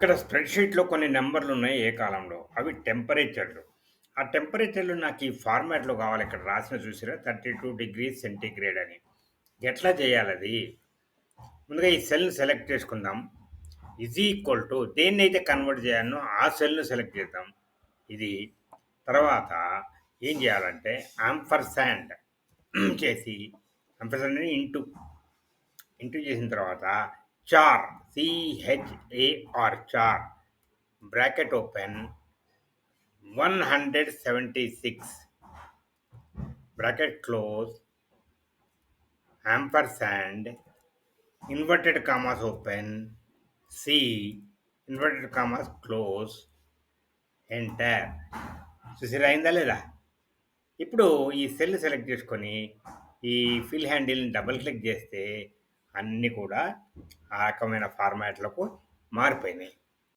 ఇక్కడ స్ప్రెడ్‌షీట్‌లో కొన్ని నెంబర్లు ఉన్నాయి ఏ కాలంలో. అవి టెంపరేచర్‌లు. ఆ టెంపరేచర్‌లు నాకు ఈ ఫార్మాట్‌లో కావాలి. ఇక్కడ రాసిన చూసినా థర్టీ టూ డిగ్రీస్ సెంటీగ్రేడ్ అని. ఎట్లా చేయాలి అది ముందుగా ఈ సెల్‌ని సెలెక్ట్ చేసుకుందాం. ఇజ్ ఈక్వల్ టు దేన్నైతే కన్వర్ట్ చేయాలనో ఆ సెల్‌ని సెలెక్ట్ చేద్దాం. ఇది తర్వాత ఏం చేయాలంటే యాంపర్సాండ్ చేసి యాంపర్సాండ్ ఇంటూ ఇంటూ చేసిన తర్వాత char C H A R char bracket open one hundred seventy six bracket close ampersand inverted commas open C inverted commas close enter Sushila అయిందా లేదా? ఇప్పుడు ఈ సెల్ సెలెక్ట్ చేసుకొని ఈ ఫిల్ హ్యాండిల్ని డబుల్ క్లిక్ చేస్తే అన్నీ కూడా ఆ రకమైన ఫార్మాట్లకు మారిపోయినాయి.